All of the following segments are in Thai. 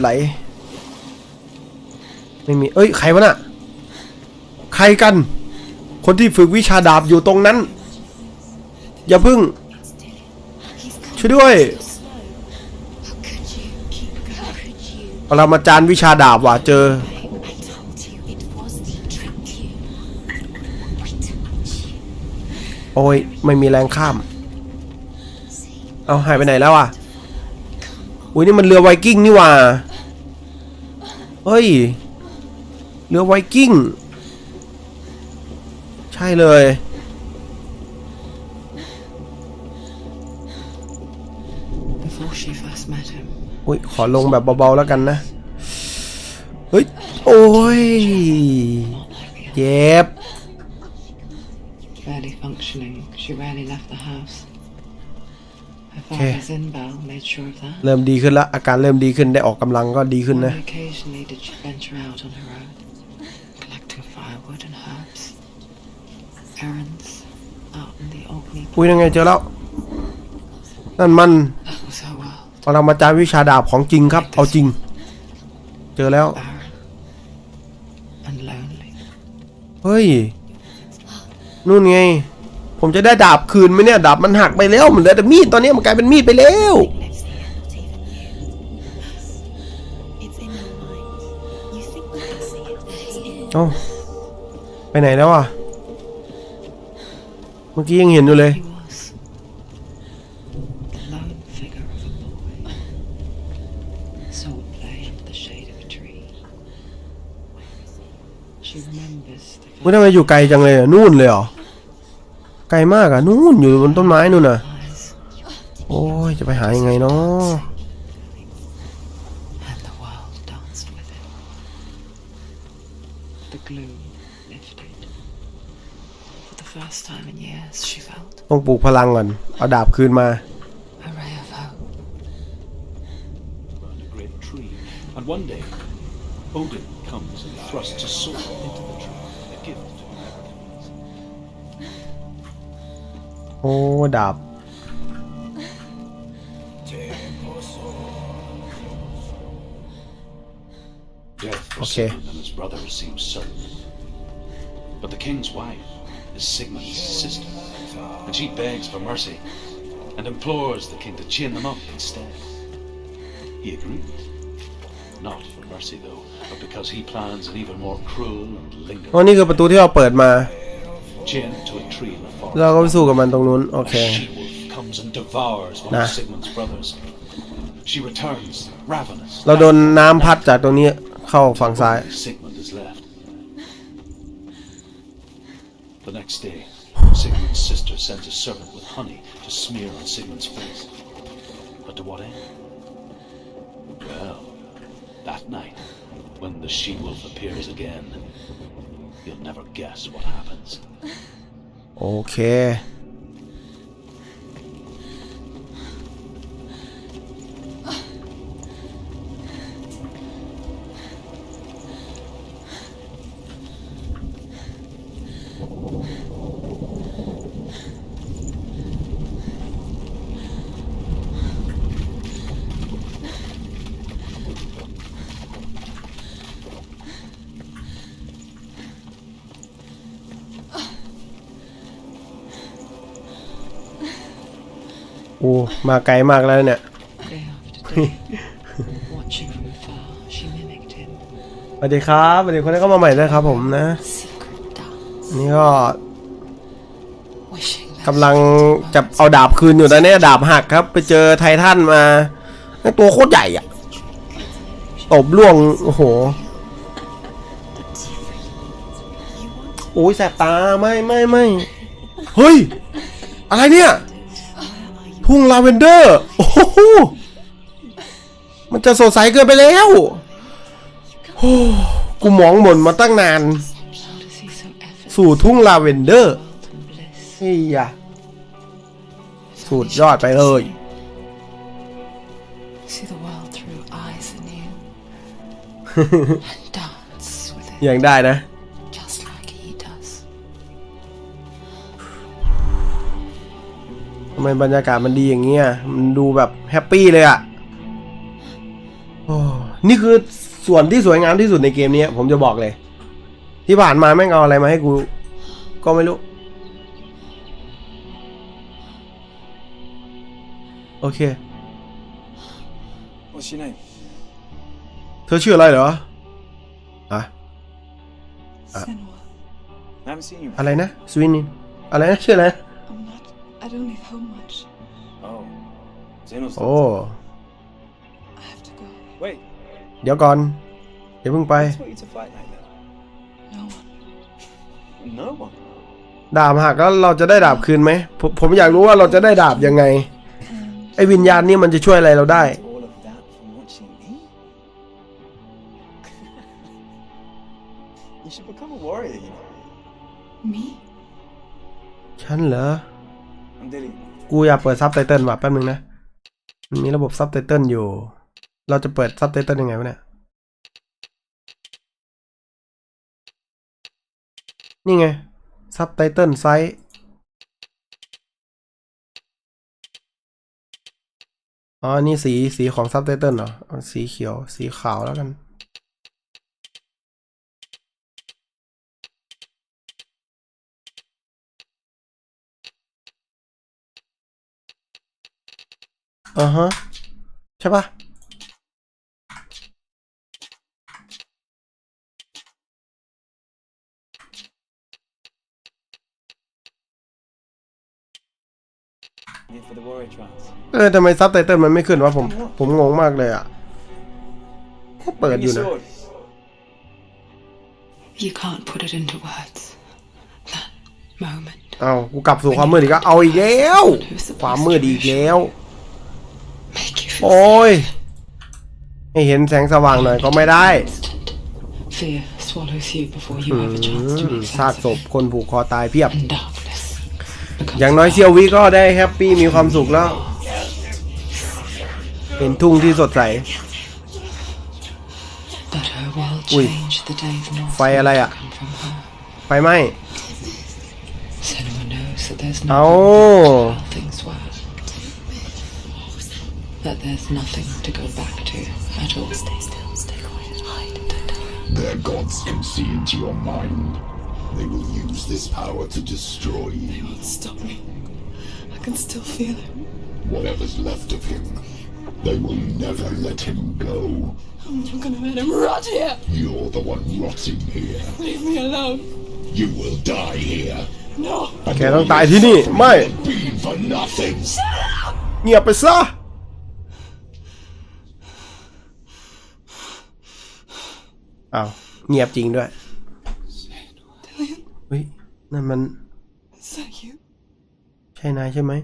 ไหล ไม่มี เอ้ย ใครวะน่ะ ใครกัน คนที่ฝึกวิชาดาบอยู่ตรงนั้น อย่าพึ่ง ช่วยด้วยปรามาจารย์วิชาดาบว่ะ เจอ โอ้ย ไม่มีแรงข้าม เอาหายไปไหนแล้วอ่ะอุ้ยนี่มันเรือไวกิ้งนี่ว่ะเฮ้ยเรือไวกิ้ง ใช่เลยอุ้ยขอลงแบบเบา ๆ แล้วกันนะ เฮ้ย โอ้ยเจ็บเเริ่มดีขึ้นละอาการเริ่มดีขึ้นได้ออกกำลังก็ดีขึ้นนะพุดยยังไงเจอแล้ว นั่นมันเรมาจารวิชาดาบของจริงครับ เอาจริง เจอแล้วเฮ้ยนู่นไงผมจะได้ดาบคืนไหมเนี่ย ดาบมันหักไปแล้วมันเหลือแต่มีด ตอนนี้มันกลายเป็นมีดไปแล้ว โอ้ ไปไหนแล้วอ่ะเมื่อกี้ยังเห็นอยู่เลยเมื่อทำไมอยู่ไกลจังเลยนู่นเลยเหรอไกลมากอะนู่นอยู่บนต้นไม้นู่นน่ะโอ้ย จะไปหายังไงเนาะต้องปลูกพลังก่อนเอาดาบคืนมา a Odin comes and thrusts a sword ดับ oh, for okay. and his brother seems certain. But the king's wife is Sigmund's sister, and she begs for mercy and implores the king to chain them up instead. He Not for mercy, though, but because he plans an even more cruel and เราก็สู้กับมันตรงนู้นนะ เราโดนน้ำพัดจากตรงนี้เข้าฝั่งซ้าย The next day, Sigmund's sister sends a servant with honey to smear on Sigmund's face. But to what end? Well, that night, when the she-wolf appears again, You'll never guess what happens. Okay. ูมาไกลมากแล้วเนี่ย สวัสดีครับสวัสดีคนนี้ก็มาใหม่ด้วยครับผมนะนี่ก็กำลังจะเอาดาบคืนอยู่ตอนนี้ดาบหักครับ ไปเจอไททันมาตัวโคตรใหญ่อะตบล่วง โอ้โห โอ้ยแสบตาไม่ ไม่ ไม่ เฮ้ย อะไรเนี่ยทุ่งลาเวนเดอร์ โอ้โหมันจะสดใสเกินไปแล้วโอ้กูมองหม่นมาตั้งนาน สู่ทุ่งลาเวนเดอร์เฮ่ยสุดยอดไปเลย ยังได้นะทำไมบรรยากาศมันดีอย่างเงี้ย มันดูแบบแฮปปี้เลยอะ่ะนี่คือส่วนที่สวยงามที่สุดในเกมนี้ผมจะบอกเลย ที่ผ่านมาแม่งเอาอะไรมาให้กู ก็ไม่รู้ โอเค เธอชื่ออะไรเหรออะอะไรนะ สวินี่ อะไรนะชื่ออะไร I don't n e e help much. Oh. Zeno's oh. I have to go. Wait. เดี๋ยวก่อนอย่าเพิ่งไป ดาบหักแล้วเราจะได้ดาบคืนไหมผมผมอยากรู้ว่าเราจะได้ดาบยังไง ไอ้วิญญาณนี่มันจะช่วยอะไรเราได้ ฉันเหรอกูอยากเปิดซับไตเติลว่ะแป๊บนึงนะมันมีระบบซับไตเติลอยู่ เราจะเปิดซับไตเติลยังไงวะเนี่ย นี่ไงซับไตเติลไซส์อ๋อ นี่สีสีของซับไตเติลเหรอสีเขียวสีขาวแล้วกันอือฮะใช่ปะเออทำไมซับไตเติลมันไม่ขึ้นวะผมผมงงมากเลยอ่ะเปิดอยู่นะ You can't put it into words that moment เอากูกลับสู่ความมืดอีกแล้วเอาอีกแล้วความมืดอีกแล้วโอ้ย ไม่เห็นแสงสว่างหน่อยก็ไม่ได้ซากศพคนผูกคอตายเพียบ อย่างน้อยเซียววีก็ได้แฮปปี้ มีความสุขแล้ว เป็นทุ่งที่สดใสอุ้ยไฟอะไรอะไฟไหมเอา that there's nothing to go back to at all. Stay still, stay quiet, hide, don't tell. Their gods can see into your mind. They will use this power to destroy you. They won't stop me. I can still feel him. Whatever's left of him, they will never let him go. I'm not gonna let him rot here. You're the one rotting here. Leave me alone. You will die here. No. แกต้องตายที่นี่ไม่ Be for nothing. อ้าวเงียบจริงด้วย เฮ้ยนั่นมัน ใช่นายใช่ไหม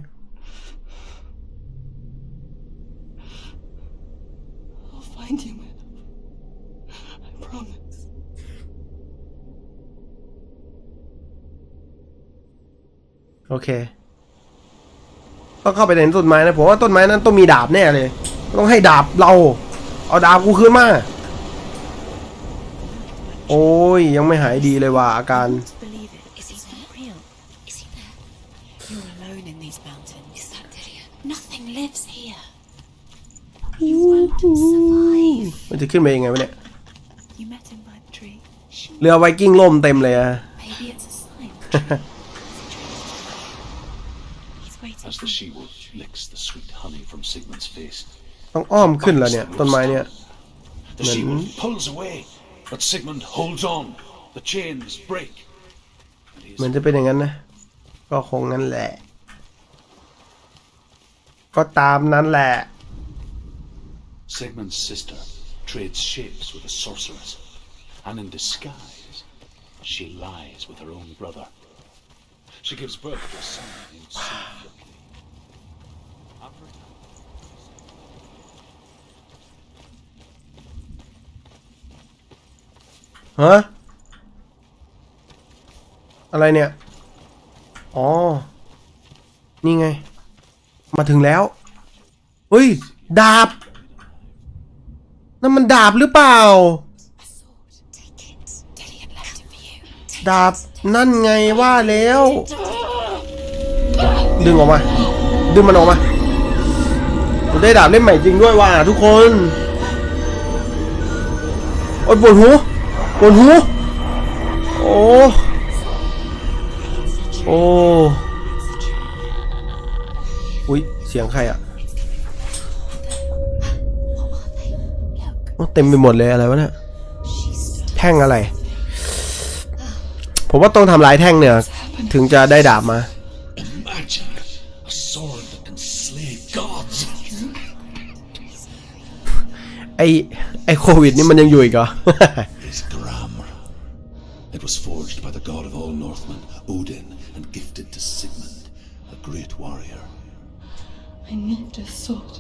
โอเคต้องเข้าไปในต้นไม้นะ ผมว่าต้นไม้นั้นต้องมีดาบแน่เลย ต้องให้ดาบเรา เอาดาบกูคืนมาโอ้ย ยังไม่หายดีเลยว่ะอาการมันจะขึ้นไปยังไงวะเนี่ย เรือไวกิ้งล่มเต็มเลยอะต้องอ้อมขึ้นแล้วเนี่ยต้นไม้เนี่ยเหมือน But Sigmund holds on. The chains break. เหมือนจะเป็นอย่างนั้นนะ ก็คงงั้นแหละ ก็ตามนั้นแหละ Sigmund's sister trades shapes with a sorceress, and in disguise, she lies with her own brother. She gives birth to a son named Sigmund. ฮะอะไรเนี่ย อ๋อ นี่ไง มาถึงแล้ว เฮ้ย ดาบ นั่นมันดาบหรือเปล่า ดาบนั่นไงว่าแล้ว ดึงออกมา ดึงมันออกมาผมได้ดาบเล่มใหม่จริงด้วยว่ะทุกคน โอ้ยปวดหูปวดหัวโอ้ โอ้หุยเสียงใครอ่ะเต็มไปหมดเลยอะไรวะเนี่ยแท่งอะไร ผมว่าต้องทำลายแท่งเนี่ย ถึงจะได้ดาบมา ไอไอโควิดนี่มันยังอยู่อีกเหรอ It was forged by the god of all Northmen, Odin, and gifted to Sigmund, a great warrior. I need this sword.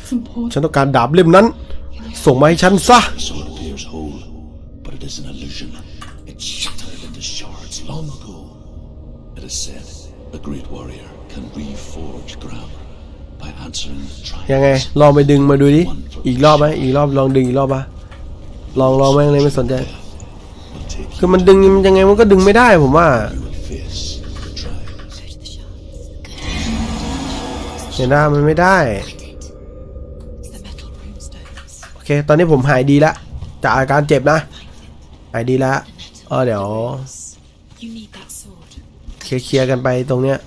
It's important. ฉันต้องการดาบเล่มนั้น ส่งมาให้ฉันซะ The sword appears whole, but it is an illusion. It shattered into shards long ago. It is said the great warrior can reforge Grammar by answering the ยังไง trials. ลองไปดึงมาดูดิ อีกรอบไหม อีกรอบลองดึงอีกรอบปะลองลองแม่งเลยไม่สนใจ Beware. คือมันดึงมันยังไงมันก็ดึงไม่ได้ผมว่าเห็นหน้ามันไม่ได้ โอเคตอนนี้ผมหายดีแล้วจากอาการเจ็บนะ หายดีแล้วเออเดี๋ยว เคลียร์กันไปตรงเนี้ย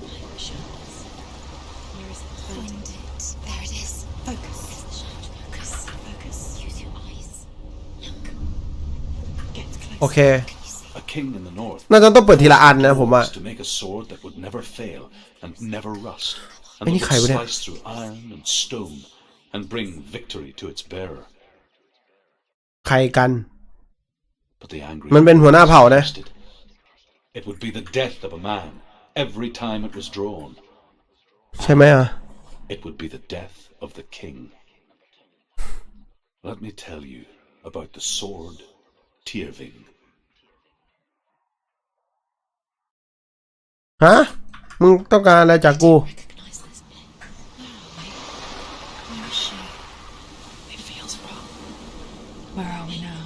โอเค A king in the north น่าจะต้องเปิดทีละอันนะผมว่า to make a sword that would never fail and never rust, and ไอ้นี่ that ใคร would วะเนี่ย slice through iron and stone and bring victory to its bearer. ใครกัน But the angry มันเป็นหัวหน้าเผ่านะ it. It would be the death of a man every time it was drawn. ใช่ไหมอ่ะ It would be the death of the king. Let me tell you about the sword Tyrving. ฮะ มึงต้องการอะไรจากกู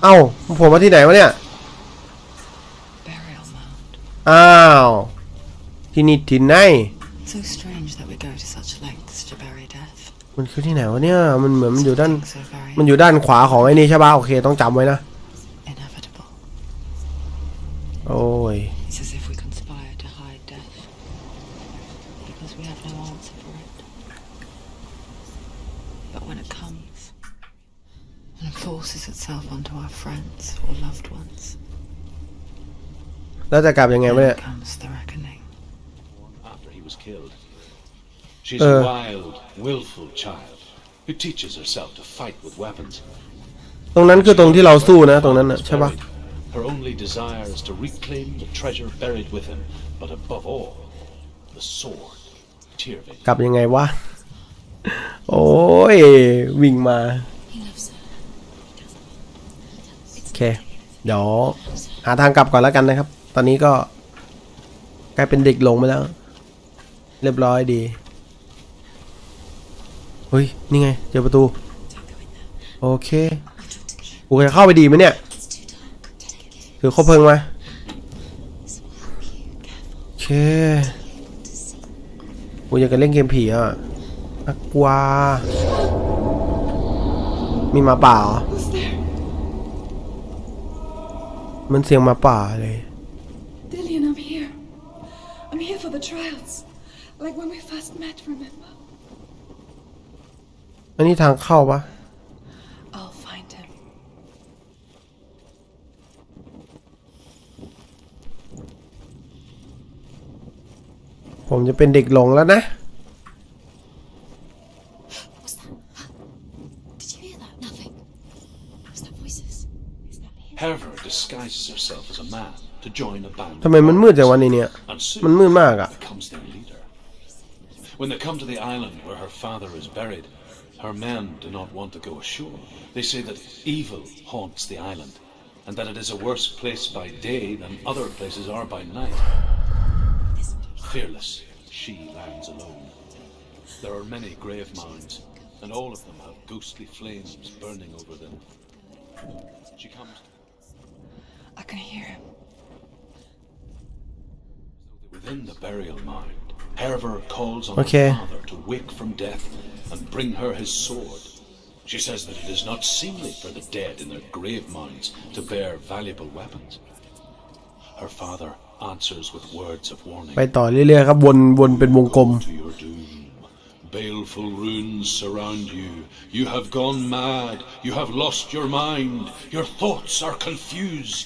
เอ้าผมมาที่ไหนวะเนี่ย อ้าว ที่นี่ที่ไหนมันคือที่ไหนวะเนี่ย มันเหมือนมันอยู่ด้าน มันอยู่ด้านขวาของไอ้นี่ใช่ป่ะโอเค ต้องจำไว้นะล้วจะกลับยังไงวะเนี่ย ตรงนั้นคือตรงที่เราสู้นะ ตรงนั้นนะใช่ปะกลับยังไงวะ โอ้ย วิ่งมา โอเค เดี๋ยว หาทางกลับก่อนแล้วกันนะครับตอนนี้ก็กลายเป็นเด็กหลงไปแล้ว เรียบร้อยดี เฮ้ย นี่ไง เจอประตู โอเคกูจะเข้าไปดีไหมเนี่ยถือคบเพลิงมาโอเคกูอยากจะเล่นเกมผีอ่ะอักวามีมาป่าเหรอ มันเสียงมาป่าเลย here for the trials, like when we first met, remember? อันนี้ทางเข้าปะ I'll find him. ผมจะเป็นเด็กหลงแล้วนะ What's that? Huh? Did disguises herself as a man join ทำไมมันมืดจังวันนี้เนี่ย มันมืดมากอะ When they come to the island where her father is buried, her men do not want to go ashore. They say that evil haunts the island, and that it is a worse place by day than other places are by night. Fearless, she lands alone. There are many grave mounds, and all of them have ghostly flames burning over them. She comes. I can hear him. Within the burial calls on okay. her father to wake from death and bring her his sword. She says that it is not seemly for the dead in their grave mounds to bear valuable weapons. Her father answers with words of warning. ไปต่อเรื่อยๆครับวนวนเป็นวงกลม Baleful runes surround you. You have gone mad. You have lost your mind. Your thoughts are confused.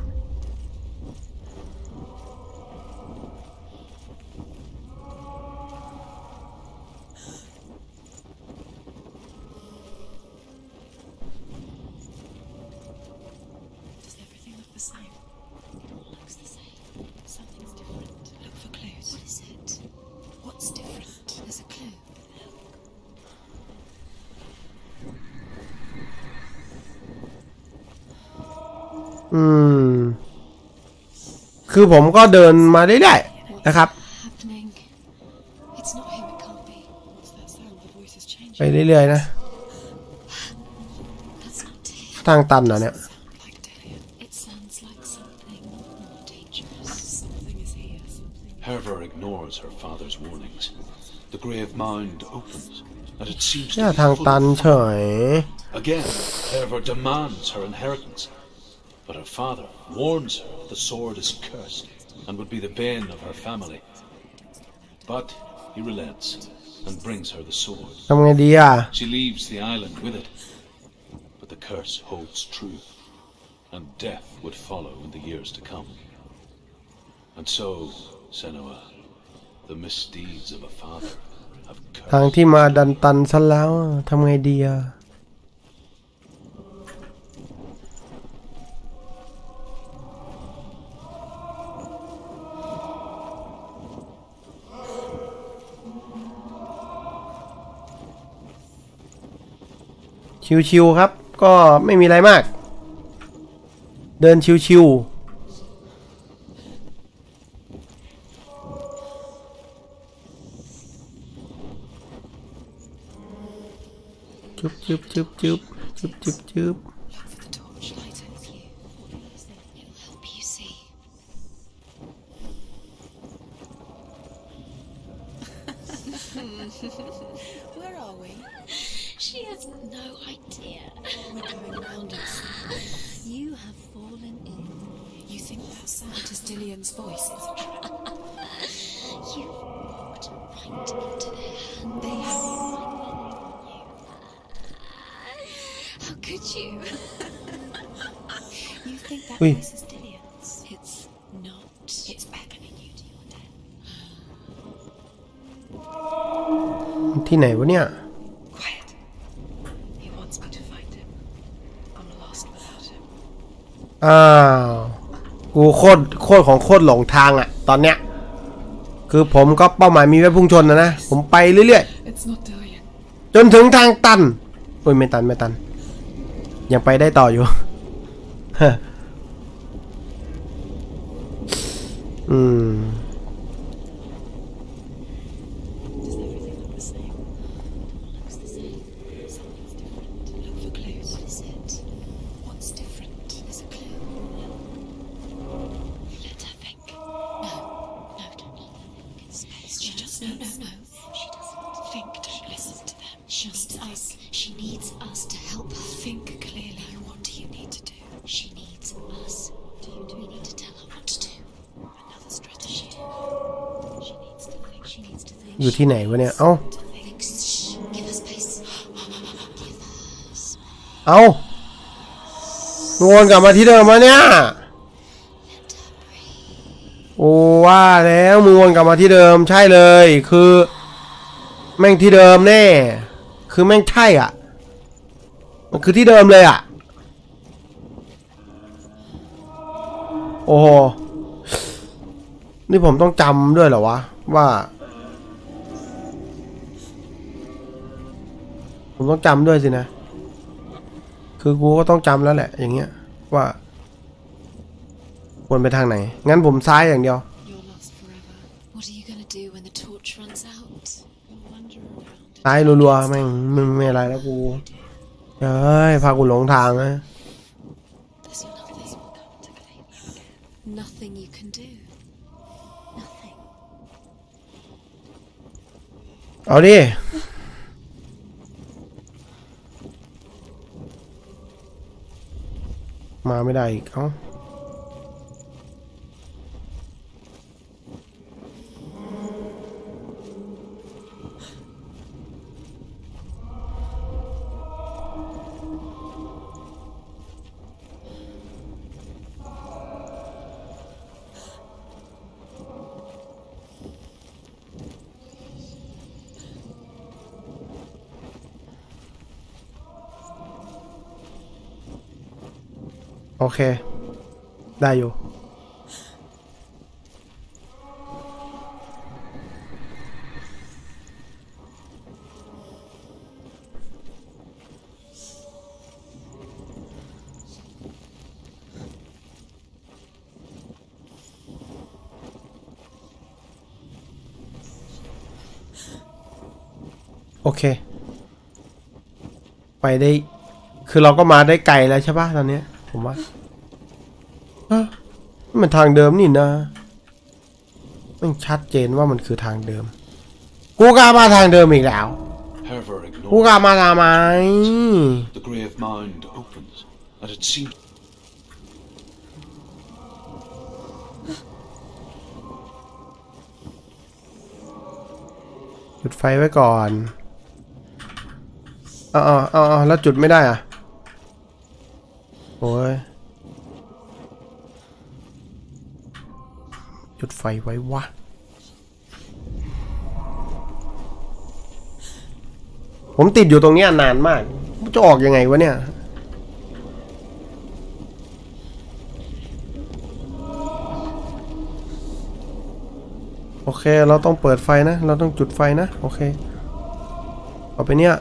อืม คือผมก็เดินมาได้ได้นะครับไปเรื่อยๆนะทางตันนะเนี่ย ทางตันเฉย her father warns her the sword is cursed and would be the bane of her family. But he relents and brings her the sword. She leaves the island with it, but the curse holds true, and death would follow in the years to come. And so, Senua, the misdeeds of a father have cursed. ทางที่มาดันตันซะแล้ว ทำไงดีอ่ะชิวๆครับ ก็ไม่มีอะไรมาก เดินชิวๆจุ๊บจุ๊บจุ๊บจุ๊บจุ๊บจุ๊บ with her around us. You have fallen in. You think that sound is Dillian's voice, a trap? You've walked right into their hands. They have. How could you? you think that voice is Dillian's? It's not. It's beckoning you to your death. อ้าวกูโคตร โคตรของโคตรหลงทางอะตอนเนี้ย คือผมก็เป้าหมายมีไว้พุ่งชนนะนะ ผมไปเรื่อยๆ จนถึงทางตันอุ้ย ไม่ตันไม่ตัน ยังไปได้ต่ออยู่ อืมอยู่ที่ไหนวะเนี่ย เอ้า เอ้าวนกลับมาที่เดิมมาเนี่ย โอ้ว่าแล้วมึงวนกลับมาที่เดิมใช่เลย คือ แม่งที่เดิมแน่คือแม่งใช่อ่ะ มันคือที่เดิมเลยอ่ะ โอ้โหนี่ผมต้องจำด้วยเหรอวะ ว่าผมต้องจำด้วยสินะ คือกูก็ต้องจำแล้วแหละ อย่างเงี้ยว่า ควรไปทางไหน งั้นผมซ้ายอย่างเดียวซ้ายรัวๆแม่งม่ไม่อะไรแล้วกูเอ้ย พากูหลงทางนะ เอาดิมาไม่ได้อีกเอ้าอเค ได้อยู่ โอเค ไปได้ คือเราก็มาได้ไกลแล้วใช่ป่ะตอนนี้ผมว่าฮะมันทางเดิมนี่นะมันชัดเจนว่ามันคือทางเดิม กูกล้ามาทางเดิมอีกแล้วกูกล้ามาทำไมจุดไฟไว้ก่อนอ๋ออ๋อแล้วจุดไม่ได้อ่ะโอ้ยจุดไฟไว้วะ ผมติดอยู่ตรงนี้นานมาก จะออกยังไงวะเนี่ย โอเคเราต้องเปิดไฟนะ เราต้องจุดไฟนะ โอเค เอาไปเนี่ย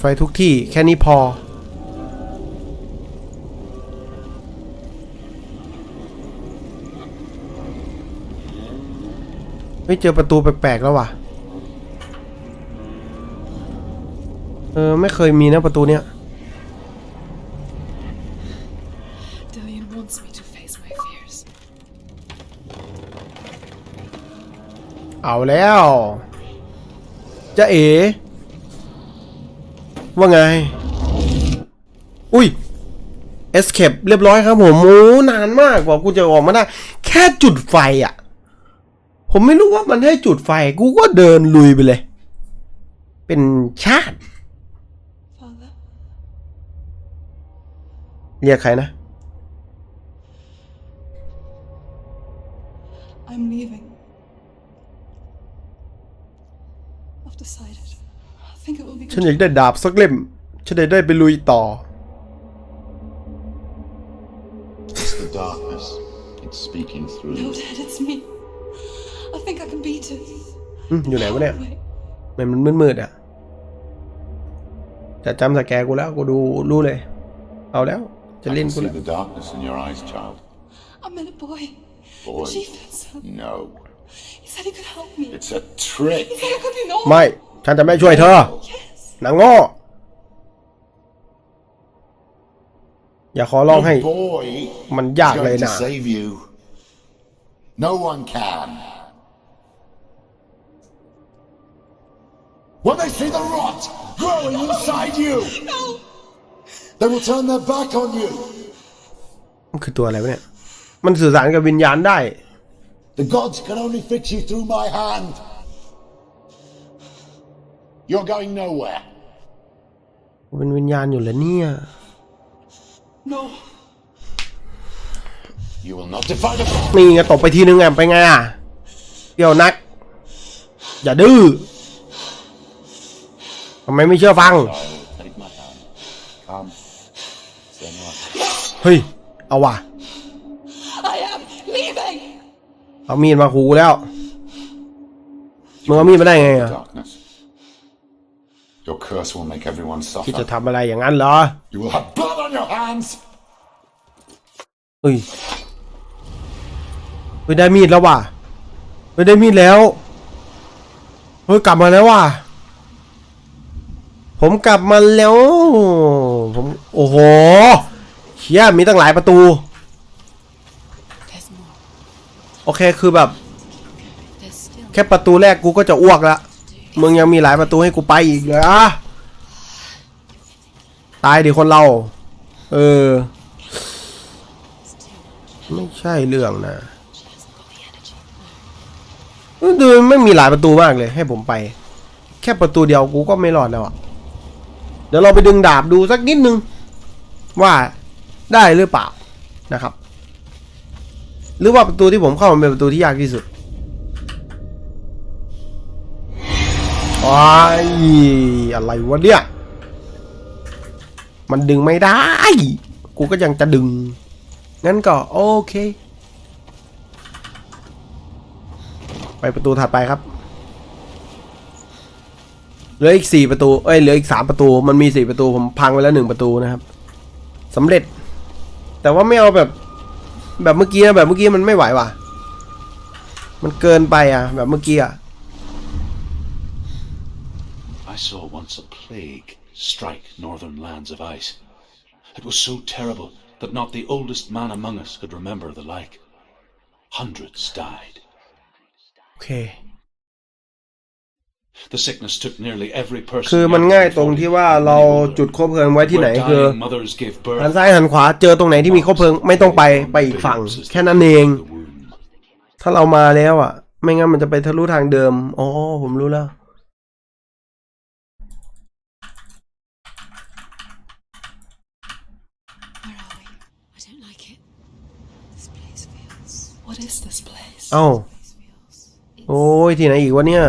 ไฟทุกที่แค่นี้พอ ไม่เจอประตูแปลกๆแล้วว่ะ เออไม่เคยมีนะประตูเนี้ยเอาแล้วจะเอ๋ว่าไง อุ้ยเอสเคปเรียบร้อยครับผมโอ้นานมากกว่ากูจะออกมาได้ แค่จุดไฟอะ่ะ ผมไม่รู้ว่ามันให้จุดไฟ กูก็เดินลุยไปเลย เป็นชาติเรียกใครนะ I'm leaving. ฉันอยากได้ดาบสักเล่ม ฉันได้ได้ไปลุยต่อ It's the darkness. It's speaking through you. No, Dad, it's me. I think I can beat it. อืมอยู่ไหนวะเนี่ยมันมันมืดๆอ่ะแต่จำสแกกูแล้วกูดูรู้เลย เอาแล้ว จะเล่นกูแล้ว the darkness in your eyes, child. I met a boy. Boy. The chief had some. No. He said he could help me. It's a trick. He said I could be normal. ไม่ฉันจะไม่ช่วยเธอ Yes. นางง้ออย่าขอร้องให้ มันยากเลยนะ No one can. When they see the rot growing inside you, they will turn their back on you. มันคือตัวอะไรวะเนี่ย มันสื่อสารกับวิญญาณได้ The gods can only fix you through my hand. You're going nowhere. เป็นวิญญาณอยู่เหรอเนี่ย No. You will not defy the นี่ไงตกไปทีนึงไงไปไงอ่ะเดี๋ยวนักอย่าดื้อทำไมไม่เชื่อฟังเฮ้ยเอาว่ะเอามีดมาขู่แล้วมึงเอามีดมาได้ไงอ่ะ Your curse will make everyone suffer. คิดจะทำอะไรอย่างนั้นเหรอ You will have blood on your hands. เฮ้ยเฮ้ยได้มีดแล้วว่ะเฮ้ยได้มีดแล้วเฮ้ยกลับมาแล้วว่ะผมกลับมาแล้วผมโอ้โหเขี้ยมีตั้งหลายประตู โอเคคือแบบ แค่ประตูแรกกูก็จะอ้วกแล้วมึงยังมีหลายประตูให้กูไปอีกเลยอ่ะตายดิคนเรา เออ ไม่ใช่เรื่องนะดูไม่มีหลายประตูมากเลยให้ผมไป แค่ประตูเดียวกูก็ไม่รอดแล้วอ่ะ เดี๋ยวเราไปดึงดาบดูสักนิดนึงว่า ได้หรือเปล่านะครับ หรือว่าประตูที่ผมเข้ามันเป็นประตูที่ยากที่สุดอยอะไรวะเนี่ยมันดึงไม่ได้ กูก็ยังจะดึง งั้นก็โอเค ไปประตูถัดไปครับ เหลืออีกสี่ประตู เอ้ย เหลืออีกสามประตู มันมีสี่ประตู ผมพังไปแล้วหนึ่งประตูนะครับ สำเร็จ แต่ว่าไม่เอาแบบ แบบเมื่อกี้นะ แบบเมื่อกี้มันไม่ไหวว่ะ มันเกินไปอ่ะ แบบเมื่อกี้อ่ะ I saw once a plague strike northern lands of ice. It was so terrible that not the oldest man among us could remember the like. Hundreds died. Okay. The sickness took nearly every person. คือมันง่ายตรงที่ว่าเราจุดคบเพลิงไว้ที่ไหนคือหันซ้ายหันขวาเจอตรงไหนที่มีคบเพลิง ไม่ต้องไปไปอีกฝั่ง แค่นั้นเอง ถ้าเรามาแล้วอ่ะ ไม่งั้นมันจะไปทะลุทางเดิม อ๋อผมรู้แล้วเอ้า โอ้ย ที่ไหนอีกวะเนี่ย